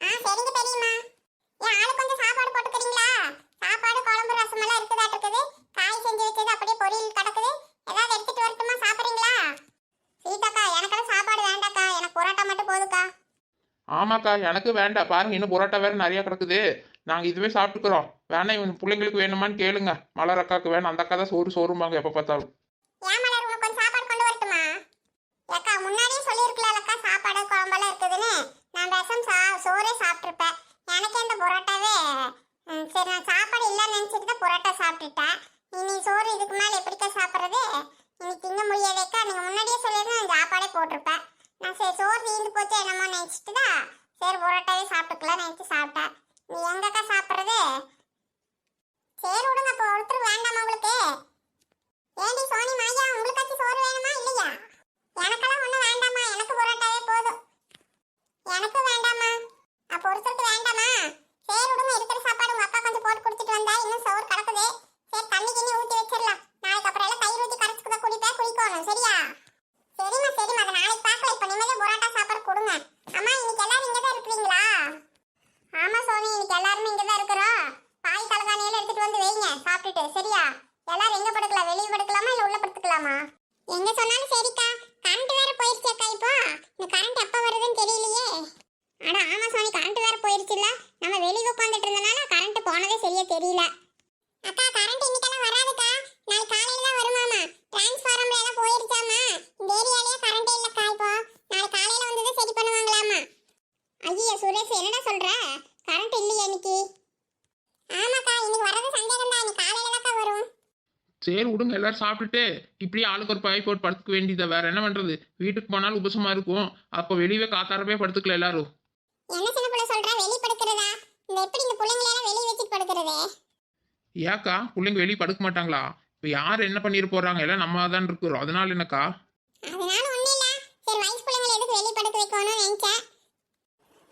ஆ சரிங்க பெரியம்மா. என் ஆளு கொஞ்சம் சாப்பாடு போட்டுக்கிறீங்களா? சாப்பாடு குழம்பு ரசம் எல்லாம் இருக்குதாட்டு இருக்குது. காய் செஞ்சு வச்சது அப்படியே பொரியல் கிடக்குது. ஏதாவது எடுத்துட்டு வரட்டுமா? சாப்பிட்றீங்களா? சீதாக்கா எனக்கெல்லாம் சாப்பாடு வேண்டாக்கா. எனக்கு புரோட்டா மட்டும் போதுக்கா. ஆமாக்கா எனக்கு வேண்டாம். பாருங்க இன்னும் புரோட்டா வேற நிறைய கிடக்குது. நாங்கள் இதுவே சாப்பிட்டுக்கிறோம். வேணா இவன் பிள்ளைங்களுக்கு வேணுமான்னு கேளுங்க. மலர் அக்காவுக்கு வேணும். அந்த அக்கா தான் சோறு சோறும்பாங்க எப்போ பார்த்தாலும் ஏன் மலர் உனக்கு கொஞ்சம் சாப்பாடு கொண்டு வரட்டுமா ஏக்கா முன்னாடியே சொல்லியிருக்கலாம்லக்கா சாப்பாடு குழம்பெல்லாம் இருக்குதுன்னு நான் சா சோறே சாப்பிட்ருப்பேன் எனக்கு இந்த புரோட்டாவே சரி நான் சாப்பாடு இல்லைன்னு நினச்சிட்டு தான் புரோட்டா சாப்பிட்டுட்டேன். இனி சோறு இதுக்கு மேலே எப்படிக்கா சாப்பிட்றது? இனி திங்க முடியாதேக்கா நீங்கள் முன்னாடியே சொல்லியிருந்தா நான் சாப்பாடே போட்டிருப்பேன். நான் சரி சோறு தீர்ந்து போச்சு என்னமோ நினச்சிட்டு தான் சரி புரோட்டாவே சாப்பிட்டுக்கலாம் நினச்சி சாப்பிட்டேன். நீ எங்கக்கா சாப்பிட்றது? சரி விடுங்க அப்போ ஒருத்தர் வேண்டாமா உங்களுக்கு ஏண்டி சோனி மாயா உங்களுக்காச்சும் சோறு வேணுமா இல்லையா எனக்கெல்லாம் ஒன்றும் வேண்டாமா எனக்கு புரோட்டாவே போதும் எனக்கு வேண்டாமா அப்போ ஒருத்தருக்கு வேண்டாமா சரி விடுங்க இருக்கிற சாப்பாடு உங்க அக்கா கொஞ்சம் போட்டு கொடுத்துட்டு வந்தா இன்னும் சோறு கிடக்குது சரி தண்ணி கிண்ணி ஊற்றி வச்சிடலாம் நாளைக்கு அப்புறம் எல்லாம் தயிர் ஊற்றி கரைச்சி தான் குடிப்பேன் குடிக்கணும் சரியா சரிம்மா சரிம்மா அதை நாளைக்கு பார்க்கலாம் இப்போ நிம்மதியாக புரோட்டா சாப்பாடு கொடுங்க அம்மா இன்னைக்கு எல்லாரும் இங்கே தான் இருக்கிறீங்களா ஆமா சோனி இன்னைக்கு எல்லாருமே இங்கே தான் இருக்கிறோம் பாய் தலகாணியெல்லாம் எடுத்துட்டு வந்து வைங்க சாப்பிட்டுட்டு சரியா? எல்லாரும் எங்க படுக்கலாம் வெளியே படுக்கலாமா இல்ல உள்ள படுத்துக்கலாமா? எங்க சொன்னாலும் சரிக்கா. கரண்ட் வேற போயிருச்சேக்கா இப்போ. இந்த கரண்ட் எப்ப வருதுன்னு தெரியலையே. அட ஆமா சோனி கரண்ட் வேற போயிருச்சுல்ல. நம்ம வெளியே உட்காந்துட்டு இருந்தனால கரண்ட் போனதே சரியா தெரியல. அக்கா கரண்ட் இன்னைக்கெல்லாம் வராதுக்கா. நாளை காலையில தான் வருமாமா. டிரான்ஸ்ஃபார்மர்ல எல்லாம் போயிருச்சாமா? இந்த ஏரியாலயே கரண்டே இல்லக்கா இப்போ. நாளை காலையில வந்ததை சரி பண்ணுவாங்களாமா? ஐயா சுரேஷ் என்னடா சொல்ற? கரண்ட் இல்லையா இன்னைக்கு. ஆமாக்கா இன்னைக்கு வரது சந்தேகம் தான் இன்னைக்கு காலையில தான் வரும் சரி விடுங்க. எல்லாரும் சாப்பிட்டுட்டு இப்படியே ஆளுக்கு ஒரு பாய் போட்டு படுத்துக்க வேண்டியதை வேற என்ன பண்றது? வீட்டுக்கு போனாலும் உபசமா இருக்கும். அப்போ வெளியவே காத்தாரமே படுத்துக்கல எல்லாரும். ஏக்கா பிள்ளைங்க வெளியே படுக்க மாட்டாங்களா? இப்போ யார் என்ன பண்ணிட்டு போறாங்க? எல்லாம் நம்ம தான் இருக்கிறோம். அதனால என்னக்கா அதனால ஒண்ணும் இல்ல சரி வயசு பிள்ளைங்களை எதுக்கு வெளிய படுக்க வைக்கணும்னு நினைச்சேன்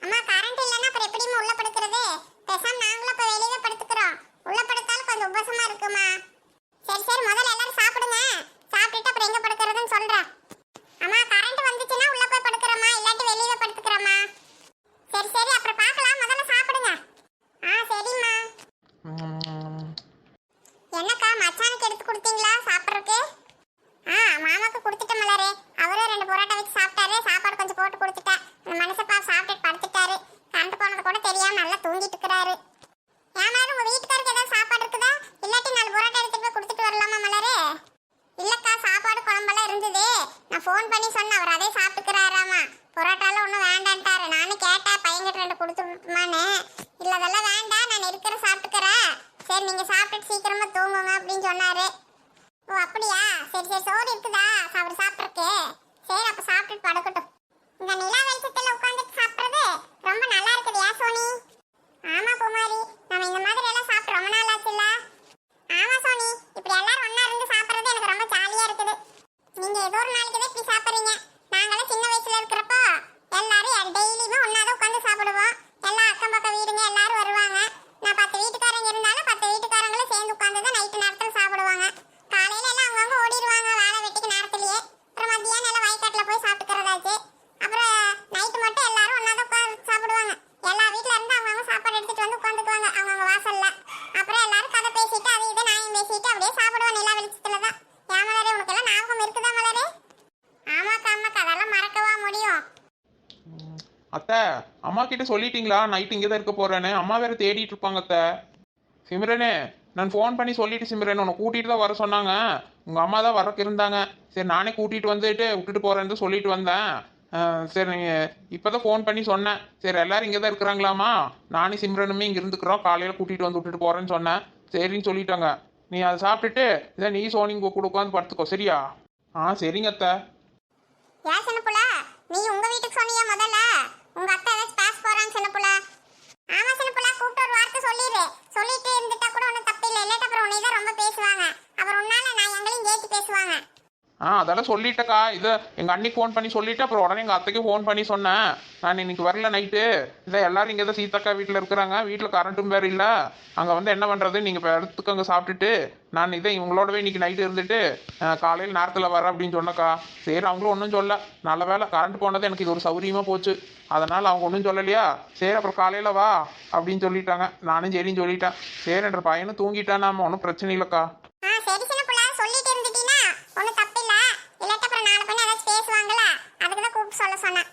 அம்மா கரண்ட் இல்லைன்னா அப்புறம் எப்படிம்மா உள்ள படுக்கிறது பேசாம நாங்களும் அப்ப வெளியவே படுத்துக்கிறோம் உள்ள படுத்தாலும் கொஞ்சம் உபசமா இருக்குமா சரி சரி முதல்ல எல்லாரும் சாப்பிடுங்க சாப்பிட்டுட்டு அப்புறம் எங்க படுக்கிறதுன்னு சொல்றேன் அம்மா கரண்ட் வந்துச்சுன்னா உள்ள போய் படுக்கிறோமா இல்லாட்டி வெளியவே படுத்துக்கிறோமா சரி சரி அப்புறம் பார்க்கலாம் முதல்ல சாப்பிடுங்க ஆ சரிம்மா உம், என்னக்கா மச்சானுக்கு எடுத்து கொடுத்தீங்களா சாப்பிட்றதுக்கு ஆ மாமாக்கு கொடுத்துட்டேன் மலரே அவரும் ரெண்டு பரோட்டா வச்சு சாப்பிட்டாரு சாப்பாடு கொஞ்சம் போட்டு கொடுத்துட்டேன் அந்த மனுஷப்பா சாப்பிட்டுட்டு படுத்துட்டாரு கரண்ட் போனது கூட தெரியாம நல்லா தூங்கிட்டு இருக்கிறாரு ஏன் மலர் உங்க வீட்டுக்காருக்கு ஏதாவது சாப்பாடு இருக்குதா இல்லாட்டி நாலு பரோட்டா எடுத்துட்டு போய் கொடுத்துட்டு வரலாமா மலரே இல்லக்கா சாப்பாடு குழம்பெல்லாம் இருந்தது நான் ஃபோன் பண்ணி சொன்னேன் அவர் அதே சாப்பிட்டுக்கிறாராமா பரோட்டாலாம் ஒன்றும் வேண்டான்ட்டாரு நானும் கேட்டேன் பையன்கிட்ட ரெண்டு கொடுத்து விட்டுமான்னு இல்லை அதெல்லாம் வேண்டாம் நான் இருக்கிற சாப்பிட்டுக்கிறேன் சரி நீங்க சாப்பிட்டுட்டு சீக்கிரமா தூங்குங்க அப்படின்னு சொன்னாரு ஓ அப்படியா சரி சரி சோறு இருக்குதா அவர் சாப்பிட்றக்கு சரி அப்ப சாப்பிட்டுட்டு படுக்கட்டும் இந்த நிலா வெளிச்சத்துல உட்காந்துட்டு சாப்பிட்றது ரொம்ப நல்லா இருக்குது ஏன் சோனி ஆமா குமாரி நம்ம இந்த மாதிரி எல்லாம் சாப்பிட்டு ரொம்ப நாள் ஆச்சுல்ல ஆமா சோனி இப்படி எல்லாரும் ஒண்ணா இருந்து சாப்பிட்றது எனக்கு ரொம்ப ஜாலியா இருக்குது நீங்க ஏதோ ஒரு நாளைக்கு தான் இப்படி சாப்பிட்றீங்க நாங்களாம் சின்ன வயசுல இருக்கிறப்போ எல்லாரும் டெய்லியுமே ஒண்ணா தான் உட்காந்து சாப்பிடுவோம் எல்லா அக்கம் பக்கம் வீடுங்க எல்லாரும் வருவாங்க நான் பத்து வீட்டுக்காரங்க இருந்தாலும் பத்து வீட்டுக்காரங்களும் சேர்ந்து உட்காந்து தான் நைட்டு நேரத்தில் சாப்பிடுவாங்க காலையில எல்லாம் அவங்கவங்க ஓடிடுவாங்க வேலை வெட்டிக்கு நேரத்திலேயே அப்புறம் மத்தியானம் எல்லாம் வயக்காட்டில் போய் சாப்பிட்டுக்கிறதாச்சு அப்புறம் நைட்டு மட்டும் எல்லாரும் ஒன்றா தான் உட்காந்து சாப்பிடுவாங்க எல்லா வீட்ல இருந்து அவங்கவங்க சாப்பாடு எடுத்துட்டு வந்து உட்காந்துக்குவாங்க அவங்கவங்க வாசல்ல அப்புறம் எல்லாரும் கதை பேசிட்டு அது இது நாயம் பேசிட்டு அப்படியே சாப்பிடுவோம் நிலா வெளிச்சத்துல தான் ஏன் மலரே உனக்கு எல்லாம் ஞாபகம் இருக்குதா மலரே ஆமாக்கா ஆமாக்கா அதெல்லாம் மறக்கவா முடியும் அத்தை அம்மா கிட்ட சொல்லிட்டீங்களா? நைட் இங்கே தான் இருக்க போறேன்னு. அம்மா வேற தேடிட்டு இருப்பாங்க அத்தை. சிம்ரனே நான் ஃபோன் பண்ணி சொல்லிட்டு சிம்ரன் உன்னை கூட்டிட்டு தான் வர சொன்னாங்க. உங்க அம்மா தான் வரக்கு இருந்தாங்க. சரி நானே கூட்டிட்டு வந்துட்டு விட்டுட்டு போறேன்னு சொல்லிட்டு வந்தேன். சரி சரி நீங்க இப்பதான் ஃபோன் பண்ணி சொன்னேன். சரி எல்லாரும் இங்கே தான் இருக்கிறாங்களாமா நானும் சிம்ரனுமே இங்கே இருந்துக்கிறோம். காலையில கூட்டிட்டு வந்து விட்டுட்டு போறேன்னு சொன்னேன். சரின்னு சொல்லிட்டாங்க. நீ அதை சாப்பிட்டுட்டு இதை நீ சோனிங்க கூட உட்காந்து படுத்துக்கோ சரியா? ஆ சரிங்க அத்தை. நீ உங்க வீட்டுக்கு சொன்னியா முதல்ல? உங்க அத்தை ஏதாச்சும் பேச போறாங்க சின்ன புள்ள. ஆமா சின்ன புள்ள கூப்பிட்டு ஒரு வார்த்தை சொல்லிடு. சொல்லிட்டு இருந்துட்டா கூட ஒன்றும் தப்பு இல்லை. இல்லாட்ட அப்புறம் உன்னை தான் ரொம்ப பேசுவாங்க. அப்புறம் உன்னால நான் எங்களையும் கேட்டு பேசுவாங்க. ஆ அதெல்லாம் சொல்லிட்டேக்கா. இது எங்கள் அண்ணிக்கு ஃபோன் பண்ணி சொல்லிட்டு அப்புறம் உடனே எங்கள் அத்தைக்கு ஃபோன் பண்ணி சொன்னேன். நான் இன்னைக்கு வரல நைட்டு இதை எல்லாரும் இங்கே தான் சீதாக்கா வீட்டில் இருக்கிறாங்க. வீட்டில் கரண்ட்டும் வேறு இல்லை. அங்கே வந்து என்ன பண்ணுறது நீங்கள் இப்போ இடத்துக்கு அங்கே சாப்பிட்டுட்டு. நான் இதை இவங்களோடவே இன்னைக்கு நைட்டு இருந்துட்டு காலையில் நேரத்தில் வரேன் அப்படின்னு சொன்னக்கா. சரி அவங்களும் ஒன்றும் சொல்ல. நல்ல வேலை கரண்ட் போனது எனக்கு இது ஒரு சௌரியமாக போச்சு. அதனால் அவங்க ஒன்றும் சொல்லலையா? சரி அப்புறம் காலையில் வா அப்படின்னு சொல்லிட்டாங்க. நானும் சரின்னு சொல்லிட்டேன். சரி என்ற பையனும் தூங்கிட்டான். நாம ஒன்றும் பிரச்சனை இல்லைக்கா ஆ சரி சின்ன புள்ள சொல்லிட்டு இருந்துட்டீன்னா ஒன்றும் தப்பில்ல இல்லாட்ட அப்புறம் நாலு பண்ணி ஏதாச்சும் பேசுவாங்கல்ல அதுக்கு தான் கூப்பிட்டு சொல்ல சொன்னேன்.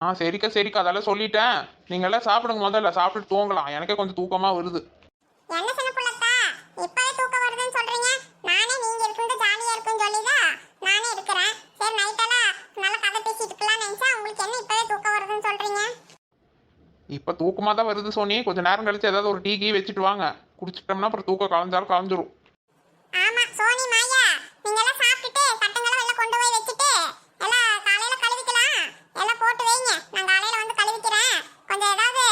ஆ சரிக்கா சரிக்கா அதெல்லாம் சொல்லிட்டேன். நீங்கள் எல்லாம் சாப்பிடுங்க முதல்ல சாப்பிட்டு தூங்கலாம். எனக்கே கொஞ்சம் தூக்கமாக வருது. என்ன சின்ன புள்ளத்தா? இப்பவே தூக்கம் வருதுன்னு சொல்றீங்க? நானே நீங்க இருக்கிறது ஜாலியா இருக்குன்னு சொல்லிதான் நானே இருக்கிறேன். சரி நைட்டெல்லாம் நல்லா கதை பேசிட்டு இருக்கலாம்னு நினைச்சா உங்களுக்கு என்ன இப்பவே தூக்கம் வருதுன்னு சொல்றீங்க? இப்போ தூக்கமாக தான் வருது சோனி. கொஞ்சம் நேரம் கழிச்சு ஏதாவது ஒரு டீ கீ வச்சுட்டு வாங்க. குடிச்சிட்டோம்னா அப்புறம் தூக்கம் கலைஞ்சாலும் கலைஞ்சிரும் ஆமா சோனி மாயா நீங்க எல்லாம் சாப்பிட்டுட்டு தட்டங்களை வெளில கொண்டு போய் வச்சுட்டு எல்லாம் காலையில கழுவிக்கலாம் எல்லாம் போட்டு வைங்க நான் காலையில வந்து கழுவிக்கிறேன் கொஞ்சம் ஏதாவது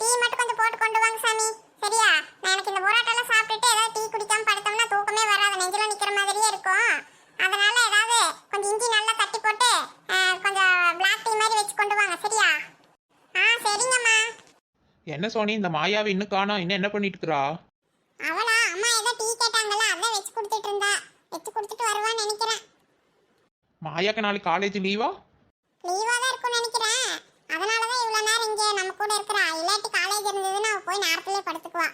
டீ மட்டும் கொஞ்சம் போட்டு கொண்டு வாங்க சாமி சரியா நான் எனக்கு இந்த புரோட்டாலாம் சாப்பிட்டுட்டு ஏதாவது டீ குடிக்காம படுத்தோம்னா தூக்கமே வராது நெஞ்சில நிக்கிற மாதிரியே இருக்கும் அதனால ஏதாவது கொஞ்சம் இஞ்சி நல்லா தட்டி போட்டு அஹ், கொஞ்சம் பிளாக் டீ மாதிரி வச்சு கொண்டு வாங்க சரியா ஆ சரிங்கம்மா என்ன சோனி இந்த மாயாவை இன்னும் காணோம். இன்னும் என்ன பண்ணிட்டு இருக்கிறா அவளா? அம்மா ஏதோ டீ கேட்டாங்கல்ல அதான் வச்சு கொடுத்துட்டு இருந்தா வச்சு கொடுத்துட்டு வருவான்னு நினைக்கிறேன். மாயாக்கு நாளைக்கு காலேஜ் லீவா லீவா தான் நினைக்கிறேன். அதனால தான் இவ்வளோ நேரம் இங்கே நம்ம கூட இருக்கிறா. இல்லாட்டி காலேஜ் இருந்ததுன்னா அவ போய் நேரத்துலேயே படுத்துக்குவா.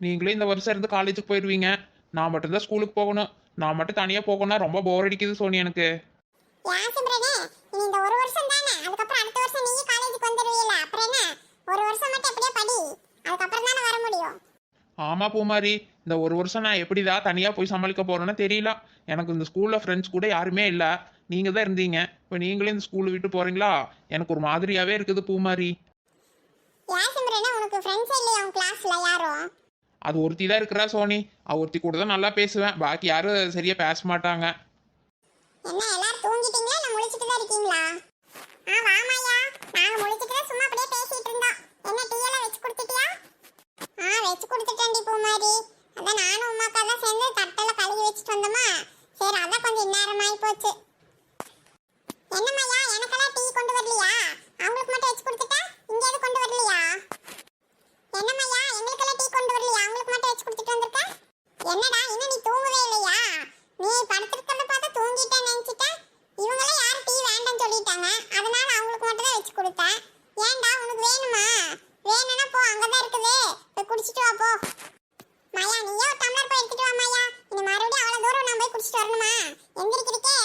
நீங்களே இந்த வருஷம் இருந்து காலேஜுக்கு போயிடுவீங்க நான் மட்டும்தான் ஸ்கூலுக்கு போகணும். நான் மட்டும் தனியாக போகணும்னா ரொம்ப போர் அடிக்குது சோனி எனக்கு. ஏன் சிம்ரனே? இனி இந்த ஒரு வருஷம் தானே. அதுக்கப்புறம் அடுத்த வருஷம் நீங்க காலேஜுக்கு வந்துடுவீல அப்புறம் என்ன? ஒரு வருஷம் மட்டும் எப்படியே படி. அதுக்கப்புறம் தானே வர முடியும். ஆமாம் பூமாரி இந்த ஒரு வருஷம் நான் எப்படிதான் தனியாக போய் சமாளிக்க போகிறேன்னு தெரியல. எனக்கு இந்த ஸ்கூலில் ஃப்ரெண்ட்ஸ் கூட யாருமே இல்லை. நீங்கள் தான் இருந்தீங்க. இப்போ நீங்களே இந்த ஸ்கூலை விட்டு போகிறீங்களா எனக்கு ஒரு மாதிரியாகவே இருக்குது பூமாரி. அது ஒருத்தி தான் இருக்கிறா சோனி. அவ ஒருத்தி கூட தான் நல்லா பேசுவேன். பாக்கி யாரும் சரியாக பேச மாட்டாங்க. ஆ வாமாயா. நாங்க முழிச்சிட்டு தான் சும்மா அப்படியே பேசிட்டு இருந்தோம். என்ன டீ எல்லாம் வச்சு கொடுத்துட்டியா? ஆ வச்சு கொடுத்துட்டேன்டி பூமாரி. அதான் நானும் உமாக்கா தான் சேர்ந்து தட்டெல்லாம் கழுவி வச்சுட்டு வந்தோமா. சரி அதான் கொஞ்சம் இந்நேரமாயி போச்சு. என்னம்மாயா எனக்கெல்லாம் டீ கொண்டு வரலையா? அவங்களுக்கு மட்டும் வச்சு கொடுத்துட்டா? இங்க எது கொண்டு வரலையா? என்னம்மாயா எங்களுக்கெல்லாம் டீ கொண்டு வரலையா? அவங்களுக்கு மட்டும் வச்சு கொடுத்துட்டு வந்திருக்க? என்னடா இன்னும் நீ தூங்கவே இல்லையா? நீ படுத்திருக்கிறத பார்த்து தூங்கிட்டேன்னு நினைச்சிட்டேன் இவங்களாம் யாரும் டீ வேண்டாம்னு சொல்லிட்டாங்க. அதனால அவங்களுக்கு மட்டும் தான் வச்சு கொடுத்தேன். ஏன்டா உனக்கு வேணுமா? வேணும்னா போ அங்கதான் இருக்குது. போய் குடிச்சிட்டு வா போ மாயா நீயே ஒரு டம்ளர் போய் எடுத்துட்டு வா மாயா இனி மறுபடியும் அவ்வளவு தூரம் நான் போய் குடிச்சிட்டு வரணுமா எந்திரிக்கிறதுக்கே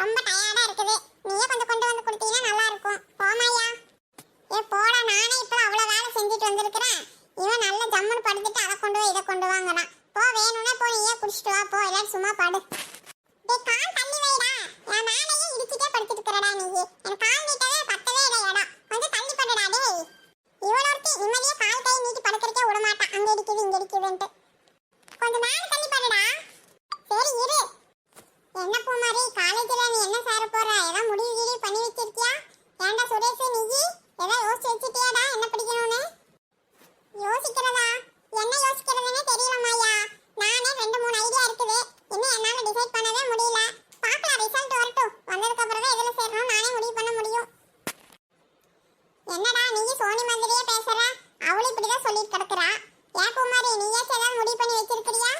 ரொம்ப டயர்டா இருக்குது நீயே கொஞ்சம் கொண்டு வந்து கொடுத்தீங்கன்னா நல்லா இருக்கும் போ மாயா ஏ போடா நானே இப்போ அவ்வளோ வேலை செஞ்சுட்டு வந்திருக்கிறேன் இவன் நல்ல ஜம்முன்னு படுத்துட்டு அதை கொண்டு போய் இதை கொண்டு வாங்கலாம் போ வேணும்னா போ நீயே குடிச்சிட்டு வா போ எல்லாரும் சும்மா படு டேய் கால் தள்ளி வைடா என் மேலேயே இடிச்சிட்டே படுத்துட்டு இருக்கிறடா நீ எனக்கு கால் நீட்டவே பத்தவே இல்லை இடம் கொஞ்சம் தள்ளி படுடா டேய் இவ்வளோ ஒருத்தி நிம்மதியா கால் கை நீட்டி படுக்கிறக்கே விட மாட்டான் அங்க இடிக்குது இங்க கொஞ்சம் மேலே தள்ளி படுடா சரி இரு என்ன பூமாரி காலேஜ்ல நீ என்ன சேர போற ஏதாவது முடிவு கிழிவு பண்ணி வச்சிருக்கியா ஏன்டா சுரேஷ் நீ ஏதாவது யோசிச்சு வச்சிட்டியாடா என்ன படிக்கணும்னு யோசிக்கிறதா என்ன யோசிக்கிறதுனே தெரியல மாயா நானே ரெண்டு மூணு ஐடியா இருக்குது இன்னும் என்னால டிசைட் பண்ணவே முடியல பார்க்கலாம் ரிசல்ட் வரட்டும் வந்ததுக்கு அப்புறம் தான் எதுல சேரணும் நானே முடிவு பண்ண முடியும் என்னடா நீ சோனி மாதிரியே பேசுற அவளும் இப்படிதான் சொல்லிட்டு கிடக்குறா ஏன் குமாரி நீயாச்சும் ஏதாவது முடிவு பண்ணி வச்சிருக்கிறியா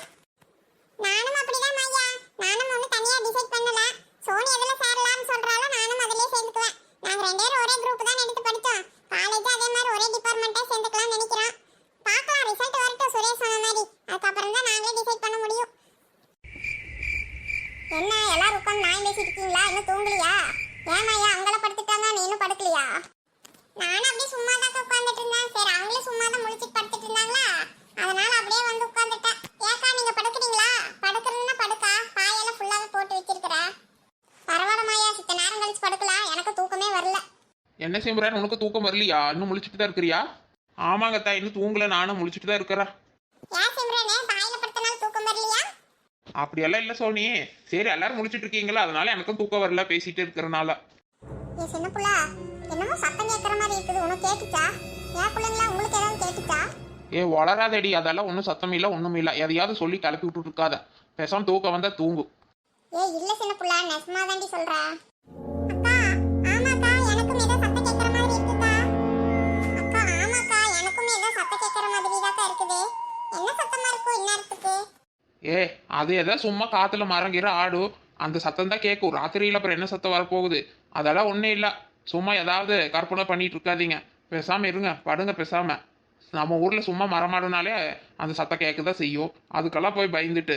நானும் அப்படிதான் மாயா நானும் ஒண்ணு தனியா டிசைட் பண்ணல சோனி எதுல சேரலாம்னு சொல்றாளோ நானும் அதிலே சேர்ந்துக்குவேன் நாங்க ரெண்டு பேரும் ஒரே குரூப் தான் எடுத்து படிச்சோம் காலேஜ் அதே மாதிரி ஒரே டிபார்ட்மெண்ட்டா சேர்ந்துக்கலாம்னு நினைக்கிறோம் பார்க்கலாம் ரிசல்ட் வரட்டும் சுரேஷ் சொன்ன மாதிரி அதுக்கப்புறம் தான் நாங்களே டிசைட் பண்ண முடியும் என்ன எல்லாரும் உட்காந்து நான் பேசிட்டு இருக்கீங்களா இன்னும் தூங்கலையா ஏமாயா அங்கெல்லாம் படுத்துட்டாங்க நீ இன்னும் படுக்கலையா நானும் அப்படியே சும்மா தான் உட்காந்துட்டு இருந்தேன் சரி அவங்களும் சும்மா தான் முடிச்சிட்டு படுத்துட்டு இருந்தாங்களா அதனால அப்படியே வந்து உட்காந்துட்டேன் ஏக்கா நீங்க படுக்கிறீங்களா படுக்கிறதுன்னா படுக்கா பாயெல்லாம் ஃபுல்லாவே போட்டு வச்சிருக்கிற பரவாயில்ல மாயா சித்த நேரம் கழிச்சு படுக்கலாம் எனக்கு தூக்கமே வரல என்ன சிம்ரன் உனக்கு தூக்கம் வரலையா? இன்னும் முழிச்சிட்டு தான் இருக்கிறியா? ஆமாங்க அத்தா இன்னும் தூங்கல. நானும் முழிச்சிட்டு தான் இருக்கிறேன். அப்படியெல்லாம் இல்லை சோனி. சரி எல்லாரும் முழிச்சிட்டு இருக்கீங்களா? அதனால எனக்கும் தூக்கம் வரல பேசிட்டு இருக்கிறனால. சின்ன புள்ள என்னமோ சத்தம் கேட்குற மாதிரி இருக்குது. உனக்கு கேட்டுச்சா? ஏன் பிள்ளைங்களா உங்களுக்கு ஏதாவது கேட்டுச்சா? ஏ வளராதடி அதெல்லாம் ஒன்றும் சத்தம் இல்லை ஒன்றும் இல்லை. எதையாவது சொல்லி கிளப்பி விட்டுட்டு இருக்காத. பேசாம தூக்கம் வந்தா தூங்கு. ஏ இல்ல சின்ன புள்ள நெசமா தாண்டி சொல்றா. என்ன சத்தமா இருக்கும் இந்நேரத்துக்கு? ஏ அது எதோ சும்மா காத்துல மரங்கிற ஆடும் அந்த சத்தம் தான் கேட்கும் ராத்திரியில் அப்புறம் என்ன சத்தம் வரப்போகுது? அதெல்லாம் ஒன்றும் இல்லை. சும்மா ஏதாவது கற்பனை பண்ணிட்டு இருக்காதீங்க. பேசாமல் இருங்க. படுங்க பேசாம. நம்ம ஊரில் சும்மா மரமாடுனாலே அந்த சத்தம் கேட்க தான் செய்யும். அதுக்கெல்லாம் போய் பயந்துட்டு.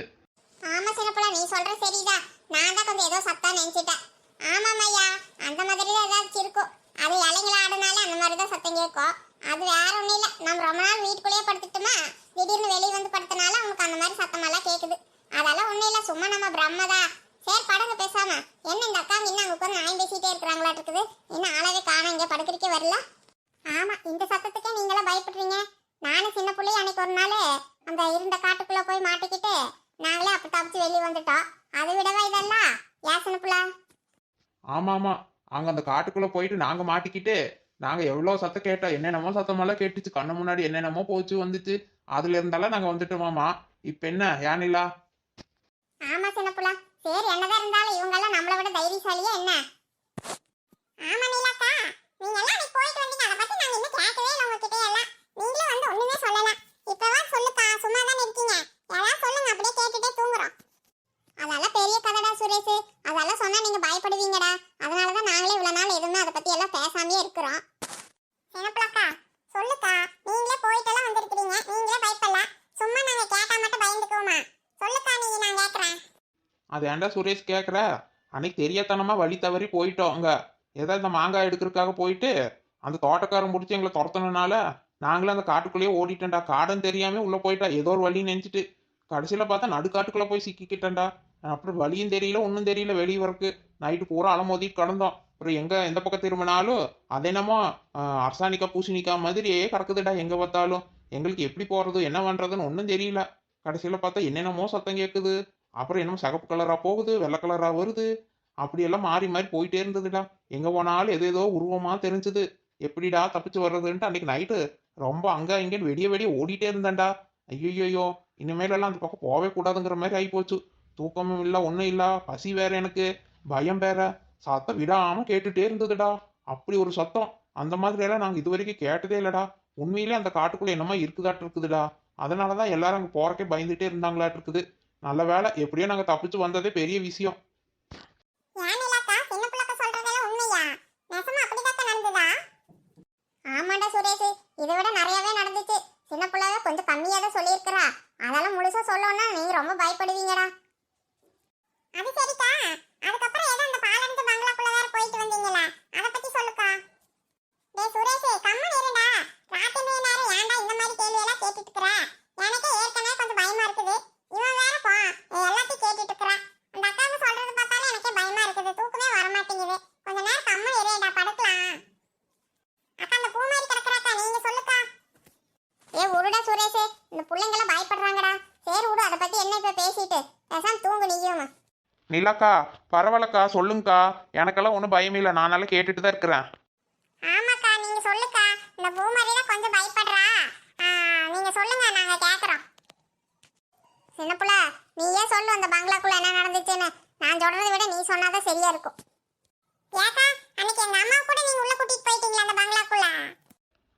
ஆமா சின்னப்புல நீ சொல்ற சரிதான் நான் தான் கொஞ்சம் ஏதோ சத்தா நினைச்சிட்டேன். ஆமாம் ஐயா. அந்த மாதிரி தான் ஏதாச்சும் இருக்கும் அது இலைங்கள ஆடுனாலே அந்த மாதிரி தான் சத்தம் கேட்கும். அது வேற ஒன்றும் இல்லை. நம்ம ரொம்ப நாள் வீட்டுக்குள்ளேயே படுத்துட்டோமா? திடீர்னு வெளியே வந்து படுத்தனால அவனுக்கு அந்த மாதிரி சத்தமெல்லாம் கேட்குது அதெல்லாம் ஒன்றும் இல்லை சும்மா நம்ம பிரம்மதா. சரி படங்க பேசாம. என்ன இந்த அக்கா இன்னும் அங்கே உட்காந்து நாயம் பேசிட்டே இருக்கிறாங்களா இருக்குது இன்னும் ஆளவே காணும் இங்கே படுக்கிறக்கே வரல. ஆமா இந்த சத்தத்துக்கே நீங்களாம் பயப்படுறீங்க? நானும் சின்ன பிள்ளைய அன்னைக்கு ஒரு நாள் அந்த இருந்த காட்டுக்குள்ளே போய் மாட்டிக்கிட்டு நாங்களே அப்போ தப்பிச்சு வெளியே வந்துட்டோம். அதை விடவா இதெல்லாம்? ஏன் சின்ன புள்ள? ஆமாம் ஆமாம் அங்கே அந்த காட்டுக்குள்ளே போயிட்டு நாங்கள் மாட்டிக்கிட்டு நாங்கள் எவ்வளோ சத்தம் கேட்டோம் என்னென்னமோ சத்தமெல்லாம் கேட்டுச்சு. கண்ணு முன்னாடி என்னென்னமோ போச்சு வந்துச்சு. அதுல இருந்தாலும் நாங்கள் வந்துட்டோமாமா. இப்போ என்ன யானிலா? ஆமா சின்ன புள்ள சரி என்னதான் இருந்தாலும் இவங்க எல்லாம் நம்மளை விட தைரியசாலியா என்ன ஆமா நீலாக்கா நீங்க எல்லாம் அன்னைக்கு போயிட்டு வந்தீங்க அதை பத்தி நாங்க இன்னும் கேட்கவே இல்லை உங்ககிட்ட எல்லாம் நீங்களும் வந்து ஒண்ணுமே சொல்லல இப்பவா சொல்லுக்கா சும்மா தானே இருக்கீங்க ஏதாவது சொல்லுங்க அப்படியே கேட்டுட்டே தூங்குறோம் அதெல்லாம் பெரிய கதைடா சுரேஷ் அதெல்லாம் சொன்னா நீங்க பயப்படுவீங்கடா அதனாலதான் நாங்களே இவ்வளவு நாள் எதுவுமே அதை பத்தி எல்லாம் பேசாமயே இருக்கிறோம் சின்னப்புலக்கா சொல்லுக்கா நீங்களே போயிட்டெல்லாம் வந்திருக்கிறீங்க நீங்களே பயப்படல சும்மா நாங்க கேட்டா மட்டும் பயந்துக்குவோமா சொல்லுக்கா நீங்க நான் கேக்குறேன் அது ஏன்டா சுரேஷ் கேட்குற அன்னைக்கு தெரியாதனமாக வழி தவறி போயிட்டோம் அங்கே. ஏதோ இந்த மாங்காய் எடுக்கிறதுக்காக போயிட்டு அந்த தோட்டக்காரன் முடிச்சு எங்களை துரத்துனனால நாங்களும் அந்த காட்டுக்குள்ளேயே ஓடிட்டேன்டா. காடும் தெரியாம உள்ளே போயிட்டா. ஏதோ ஒரு வழி நினச்சிட்டு கடைசியில் பார்த்தா நடுக்காட்டுக்குள்ளே போய் சிக்கிக்கிட்டேன்டா. அப்புறம் வழியும் தெரியல ஒன்றும் தெரியல வெளியே வரக்கு. நைட்டு பூரா அலமோதிட்டு கிடந்தோம். அப்புறம் எங்கே எந்த பக்கம் திரும்பினாலும் அது என்னமோ அரசாணிக்கா பூசணிக்கா மாதிரியே கிடக்குதுடா. எங்கே பார்த்தாலும். எங்களுக்கு எப்படி போகிறது என்ன பண்ணுறதுன்னு ஒன்றும் தெரியல. கடைசியில் பார்த்தா என்னென்னமோ சத்தம் கேட்குது அப்புறம் என்னமோ சிகப்பு கலராக போகுது வெள்ளை கலராக வருது. அப்படியெல்லாம் மாறி மாறி போயிட்டே இருந்ததுடா. எங்கே போனாலும் எது ஏதோ உருவமாக தெரிஞ்சுது. எப்படிடா தப்பிச்சு வர்றதுன்ட்டு அன்னைக்கு நைட்டு ரொம்ப அங்கே இங்கேன்னு வெடிய வெடிய ஓடிட்டே இருந்தேன்டா. ஐயோ இனிமேலெல்லாம் அந்த பக்கம் போகவே கூடாதுங்கிற மாதிரி ஆகிப்போச்சு தூக்கமும் இல்லை ஒன்றும் இல்லை பசி வேற எனக்கு பயம் வேற. சத்தம் விடாமல் கேட்டுட்டே இருந்ததுடா. அப்படி ஒரு சத்தம். அந்த மாதிரியெல்லாம் நாங்கள் இது வரைக்கும் கேட்டதே இல்லைடா. உண்மையிலே அந்த காட்டுக்குள்ளே என்னமோ இருக்குதாட்டு இருக்குதுடா அதனால தான் எல்லாரும் அங்கே போகிறக்கே பயந்துட்டே இருந்தாங்களாட்டு இருக்குது நல்ல வேலை. எப்படியோ நாங்கள் தப்பிச்சு வந்ததே பெரிய விஷயம். ஏன் சுரேஷ் இதை விட நிறையவே நடந்துச்சு. சின்ன புள்ளவே கொஞ்சம் கம்மியாக தான் சொல்லியிருக்கிறா. அதெல்லாம் முழுசா சொல்லணும்னா நீங்க ரொம்ப பயப்படுவீங்கடா. அது சரிக்கா. அதுக்கப்புறம் ஏதோ அந்த பாலடைஞ்ச பங்களாக்குள்ள வேற போயிட்டு வந்தீங்களா? அதை பத்தி சொல்லுக்கா. டேய் சுரேஷ் கம்மன் இருடா. ராத்திரி நேரம் ஏன்டா இந்த மாதிரி கேள்வி எல்லாம் கேட்டுட்டு இருக்கற? எனக்கே ஏற்கனவே கொஞ்சம் பயமா இருக்குது இவன் வேற போ எல்லாத்தையும் கேட்டுட்டு இருக்கறா அந்த அக்காவுக்கு சொல்றது பார்த்தாலே எனக்கே பயமா இருக்குது தூக்கமே வர மாட்டேங்குது கொஞ்ச நேரம் கம்மன் இருடா படுக்கலாம் அக்கா அந்த பூ மாதிரி கிடக்குறாக்கா நீங்க சொல்லுக்கா ஏ உருடா சுரேஷ் இந்த பிள்ளைங்கெல்லாம் பயப்படுறாங்கடா சரி விடு அதை பத்தி என்ன இப்ப பேசிட்டு பேசாம தூங்கு நீயும் நிலாக்கா பரவாயில்லக்கா சொல்லுங்கக்கா. எனக்கெல்லாம் ஒன்றும் பயம் இல்லை. நானால கேட்டுட்டு தான் இருக்கிறேன். ஆமாக்கா நீங்க சொல்லுக்கா. இந்த பூமாரி தான் கொஞ்சம் பயப்படுறா. நீங்க சொல்லுங்க நாங்க கேக்குறோம். சின்னப்புல நீயே சொல்லு அந்த பங்களாக்குள்ள என்ன நடந்துச்சுன்னு. நான் சொல்றதை விட நீ சொன்னாதான் சரியா இருக்கும். ஏக்கா அன்னைக்கு எங்க அம்மா கூட நீங்க உள்ள கூட்டிட்டு போயிட்டீங்களா அந்த பங்களாக்குள்ள?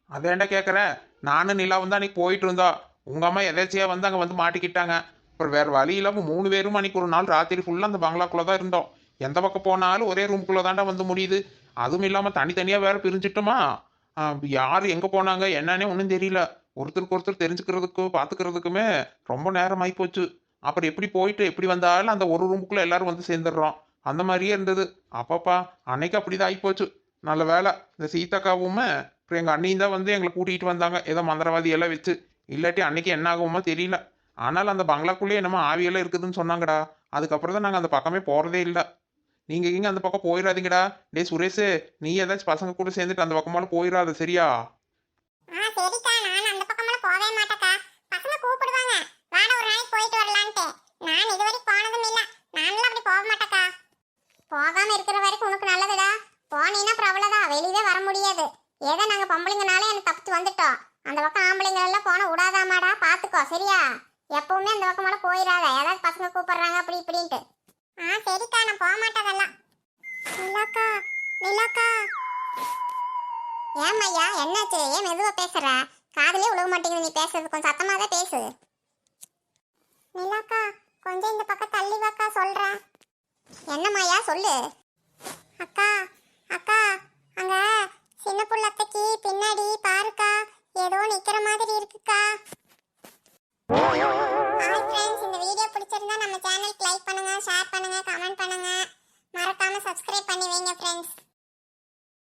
அதேண்டா கேட்குறேன் நானும் நிலா வந்து அன்னைக்கு போயிட்டு இருந்தோம். உங்கள் அம்மா எதாச்சியாக வந்து அங்கே வந்து மாட்டிக்கிட்டாங்க. அப்புறம் வேறு வழி இல்லாமல் மூணு பேரும் அன்னைக்கு ஒரு நாள் ராத்திரி ஃபுல்லாக அந்த பங்களாக்குள்ளே தான் இருந்தோம். எந்த பக்கம் போனாலும் ஒரே ரூம்குள்ளே தாண்டா வந்து முடியுது. அதுவும் இல்லாமல் தனித்தனியாக வேற பிரிஞ்சிட்டோமா? யார் எங்கே போனாங்க? என்னன்னே ஒன்றும் தெரியல. ஒருத்தருக்கு ஒருத்தர் தெரிஞ்சுக்கிறதுக்கும் பார்த்துக்கிறதுக்குமே ரொம்ப நேரம் ஆகி போச்சு அப்புறம் எப்படி போயிட்டு எப்படி வந்தாலும் அந்த ஒரு ரூமுக்குள்ளே எல்லாரும் வந்து சேர்ந்துடுறோம். அந்த மாதிரியே இருந்தது. அப்பப்பா அன்னைக்கு அப்படிதான் ஆகிப்போச்சு நல்ல வேலை இந்த சீதாக்காவுமே அப்புறம் எங்கள் அண்ணியும் தான் வந்து எங்களை கூட்டிகிட்டு வந்தாங்க. ஏதோ மந்திரவாதி எல்லாம் வச்சு. இல்லாட்டி அன்னைக்கு என்ன ஆகுமோ தெரியல. ஆனால் அந்த பங்களாக்குள்ளேயே என்னமோ ஆவியெல்லாம் இருக்குதுன்னு சொன்னாங்கடா. அதுக்கப்புறம் தான் நாங்கள் அந்த பக்கமே போகிறதே இல்லை. நீங்கள் இங்கே அந்த பக்கம் போயிடாதீங்கடா டேய் சுரேஷ் நீ ஏதாச்சும் பசங்க கூட சேர்ந்துட்டு அந்த பக்கமால போயிடாத சரியா? ஆ பக்கமெல்லாம் ஒரு நான் போகாம இருக்கிற வரைக்கும் உனக்கு நல்லதுடா. போனீங்கன்னா பிரபலதான் வெளியவே வர முடியாது. ஏதோ நாங்க பொம்பளைங்கனால எனக்கு தப்பிச்சு வந்துட்டோம். அந்த பக்கம் ஆம்பளைங்க எல்லாம் போன விடாதாமாடா பாத்துக்கோ சரியா? எப்பவுமே அந்த பக்கமால போயிடாத. ஏதாவது பசங்க கூப்பிடுறாங்க அப்படி இப்படின்ட்டு. ஆ சரிக்கா நான் போக மாட்டேதெல்லாம். நிலாக்கா நிலாக்கா. ஏம்மையா என்னாச்சு? ஏன் மெதுவாக பேசுற? காதலே விழுக மாட்டேங்குது நீ பேசுறது. கொஞ்சம் சத்தமாக தான் பேசு. நிலாக்கா கொஞ்சம் இந்த பக்கம் தள்ளி வாக்கா சொல்கிறேன் என்னம்மாயா சொல்லு. அக்கா அக்கா அங்க சின்ன புள்ளத்தைக்கு பின்னாடி பாருக்கா. ஏதோ நிற்கிற மாதிரி இருக்குக்கா. ஹாய் ஃப்ரெண்ட்ஸ் இந்த வீடியோ பிடிச்சிருந்தா நம்ம சேனலுக்கு லைக் பண்ணுங்க ஷேர் பண்ணுங்க கமெண்ட் பண்ணுங்க. மறக்காம சப்ஸ்கிரைப் பண்ணி வைங்க ஃப்ரெண்ட்ஸ்